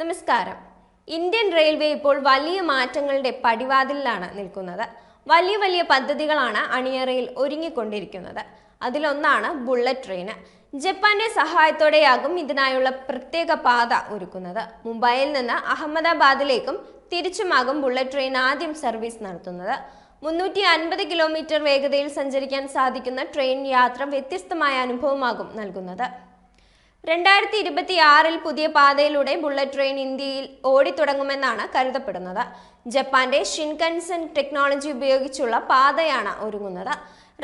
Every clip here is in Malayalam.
നമസ്കാരം. ഇന്ത്യൻ റെയിൽവേ ഇപ്പോൾ വലിയ മാറ്റങ്ങളുടെ പടിവാതിലാണ് നിൽക്കുന്നത്. വലിയ വലിയ പദ്ധതികളാണ് അണിയറയിൽ ഒരുങ്ങിക്കൊണ്ടിരിക്കുന്നത്. അതിലൊന്നാണ് ബുള്ളറ്റ് ട്രെയിന്. ജപ്പാന്റെ സഹായത്തോടെയാകും ഇതിനായുള്ള പ്രത്യേക പാത ഒരുക്കുന്നത്. മുംബൈയിൽ നിന്ന് അഹമ്മദാബാദിലേക്കും തിരിച്ചുമാകും ബുള്ളറ്റ് ട്രെയിൻ ആദ്യം സർവീസ് നടത്തുന്നത്. മുന്നൂറ്റി അൻപത് കിലോമീറ്റർ വേഗതയിൽ സഞ്ചരിക്കാൻ സാധിക്കുന്ന ട്രെയിൻ യാത്ര വ്യത്യസ്തമായ അനുഭവമാകും നൽകുന്നത്. രണ്ടായിരത്തി ഇരുപത്തി ആറിൽ പുതിയ പാതയിലൂടെ ബുള്ളറ്റ് ട്രെയിൻ ഇന്ത്യയിൽ ഓടിത്തുടങ്ങുമെന്നാണ് കരുതപ്പെടുന്നത്. ജപ്പാന്റെ ഷിൻകൻസൻ ടെക്നോളജി ഉപയോഗിച്ചുള്ള പാതയാണ് ഒരുങ്ങുന്നത്.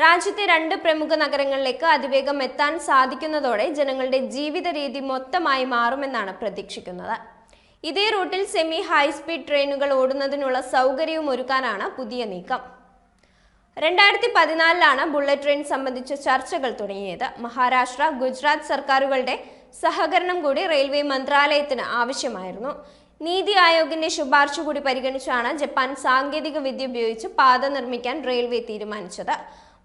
രാജ്യത്തെ രണ്ട് പ്രമുഖ നഗരങ്ങളിലേക്ക് അതിവേഗം എത്താൻ സാധിക്കുന്നതോടെ ജനങ്ങളുടെ ജീവിത രീതി മൊത്തമായി മാറുമെന്നാണ് പ്രതീക്ഷിക്കുന്നത്. ഇതേ റൂട്ടിൽ സെമി ഹൈസ്പീഡ് ട്രെയിനുകൾ ഓടുന്നതിനുള്ള സൗകര്യവും ഒരുക്കാനാണ് പുതിയ നീക്കം. രണ്ടായിരത്തി പതിനാലിലാണ് ബുള്ളറ്റ് ട്രെയിൻ സംബന്ധിച്ച ചർച്ചകൾ തുടങ്ങിയത്. മഹാരാഷ്ട്ര ഗുജറാത്ത് സർക്കാരുകളുടെ സഹകരണം കൂടി റെയിൽവേ മന്ത്രാലയത്തിന് ആവശ്യമായിരുന്നു. നീതി ആയോഗിന്റെ ശുപാർശ കൂടി പരിഗണിച്ചാണ് ജപ്പാൻ സാങ്കേതിക വിദ്യ ഉപയോഗിച്ച് പാത നിർമ്മിക്കാൻ റെയിൽവേ തീരുമാനിച്ചത്.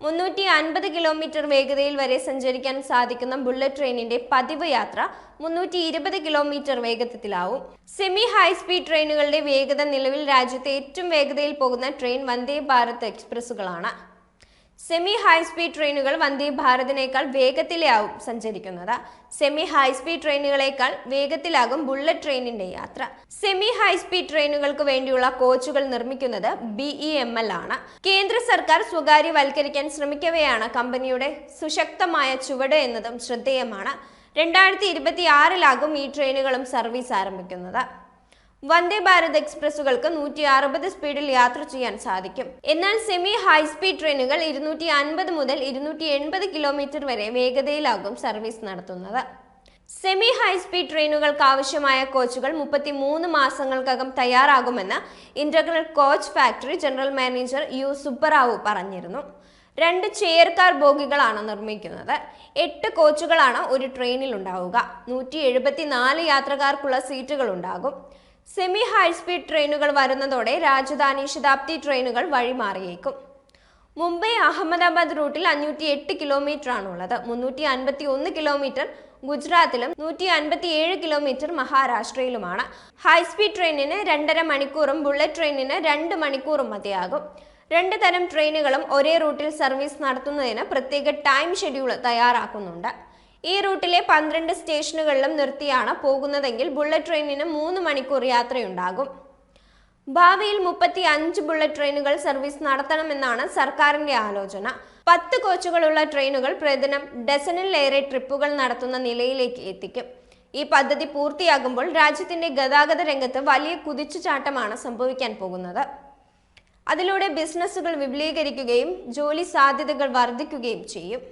മുന്നൂറ്റി അൻപത് കിലോമീറ്റർ വേഗതയിൽ വരെ സഞ്ചരിക്കാൻ സാധിക്കുന്ന ബുള്ളറ്റ് ട്രെയിനിന്റെ പതിവ് യാത്ര മുന്നൂറ്റി ഇരുപത് കിലോമീറ്റർ വേഗത്തിലാവും. സെമി ഹൈസ്പീഡ് ട്രെയിനുകളുടെ വേഗത നിലവിൽ രാജ്യത്തെ ഏറ്റവും വേഗതയിൽ പോകുന്ന ട്രെയിൻ വന്ദേ ഭാരത് എക്സ്പ്രസ്സുകളാണ്. സെമി ഹൈസ്പീഡ് ട്രെയിനുകൾ വന്ദേ ഭാരതിനേക്കാൾ വേഗത്തിലാവും സഞ്ചരിക്കുന്നത്. സെമി ഹൈസ്പീഡ് ട്രെയിനുകളേക്കാൾ വേഗത്തിലാകും ബുള്ളറ്റ് ട്രെയിനിന്റെ യാത്ര. സെമി ഹൈസ്പീഡ് ട്രെയിനുകൾക്ക് വേണ്ടിയുള്ള കോച്ചുകൾ നിർമ്മിക്കുന്നത് ബിഇ എം എൽ ആണ്. കേന്ദ്ര സർക്കാർ സ്വകാര്യവൽക്കരിക്കാൻ ശ്രമിക്കവെയാണ് കമ്പനിയുടെ സുശക്തമായ ചുവട് എന്നതും ശ്രദ്ധേയമാണ്. രണ്ടായിരത്തി ഇരുപത്തി ആറിലാകും ഈ ട്രെയിനുകളും സർവീസ് ആരംഭിക്കുന്നത്. വന്ദേ ഭാരത് എക്സ്പ്രസുകൾക്ക് നൂറ്റി അറുപത് സ്പീഡിൽ യാത്ര ചെയ്യാൻ സാധിക്കും. എന്നാൽ സെമി ഹൈ സ്പീഡ് ട്രെയിനുകൾ ഇരുന്നൂറ്റി അൻപത് മുതൽ ഇരുന്നൂറ്റി എൺപത് കിലോമീറ്റർ വരെ വേഗതയിലാകും സർവീസ് നടത്തുന്നത്. സെമി ഹൈ സ്പീഡ് ട്രെയിനുകൾക്ക് ആവശ്യമായ കോച്ചുകൾ മുപ്പത്തി മൂന്ന് മാസങ്ങൾക്കകം തയ്യാറാകുമെന്ന് integral coach factory general manager U Subbarao പറഞ്ഞിരുന്നു. രണ്ട് ചെയർ കാർ ബോഗികളാണ് നിർമ്മിക്കുന്നത്. എട്ട് കോച്ചുകളാണ് ഒരു ട്രെയിനിൽ ഉണ്ടാവുക. നൂറ്റി യാത്രക്കാർക്കുള്ള സീറ്റുകൾ ഉണ്ടാകും. സെമി ഹൈസ്പീഡ് ട്രെയിനുകൾ വരുന്നതോടെ രാജധാനി ശതാബ്ദി ട്രെയിനുകൾ വഴിമാറിയേക്കും. മുംബൈ അഹമ്മദാബാദ് റൂട്ടിൽ അഞ്ഞൂറ്റി എട്ട് കിലോമീറ്റർ ആണുള്ളത് മുന്നൂറ്റി അൻപത്തി ഒന്ന് കിലോമീറ്റർ ഗുജറാത്തിലും നൂറ്റി അൻപത്തി ഏഴ് കിലോമീറ്റർ മഹാരാഷ്ട്രയിലുമാണ്. ഹൈസ്പീഡ് ട്രെയിനിന് രണ്ടര മണിക്കൂറും ബുള്ളറ്റ് ട്രെയിനിന് രണ്ട് മണിക്കൂറും മതിയാകും. രണ്ട് തരം ട്രെയിനുകളും ഒരേ റൂട്ടിൽ സർവീസ് നടത്തുന്നതിന് പ്രത്യേക ടൈം ഷെഡ്യൂൾ തയ്യാറാക്കുന്നുണ്ട്. ഈ റൂട്ടിലെ പന്ത്രണ്ട് സ്റ്റേഷനുകളിലും നിർത്തിയാണ് പോകുന്നതെങ്കിൽ ബുള്ളറ്റ് ട്രെയിനിന് മൂന്ന് മണിക്കൂർ യാത്രയുണ്ടാകും. ഭാവിയിൽ മുപ്പത്തി അഞ്ച് ബുള്ളറ്റ് ട്രെയിനുകൾ സർവീസ് നടത്തണമെന്നാണ് സർക്കാരിന്റെ ആലോചന. പത്ത് കോച്ചുകളുള്ള ട്രെയിനുകൾ പ്രതിദിനം ഡസനിലേറെ ട്രിപ്പുകൾ നടത്തുന്ന നിലയിലേക്ക് എത്തിക്കും. ഈ പദ്ധതി പൂർത്തിയാകുമ്പോൾ രാജ്യത്തിന്റെ ഗതാഗത രംഗത്ത് വലിയ കുതിച്ചുചാട്ടമാണ് സംഭവിക്കാൻ പോകുന്നത്. അതിലൂടെ ബിസിനസ്സുകൾ വിപുലീകരിക്കുകയും ജോലി സാധ്യതകൾ വർദ്ധിക്കുകയും ചെയ്യും.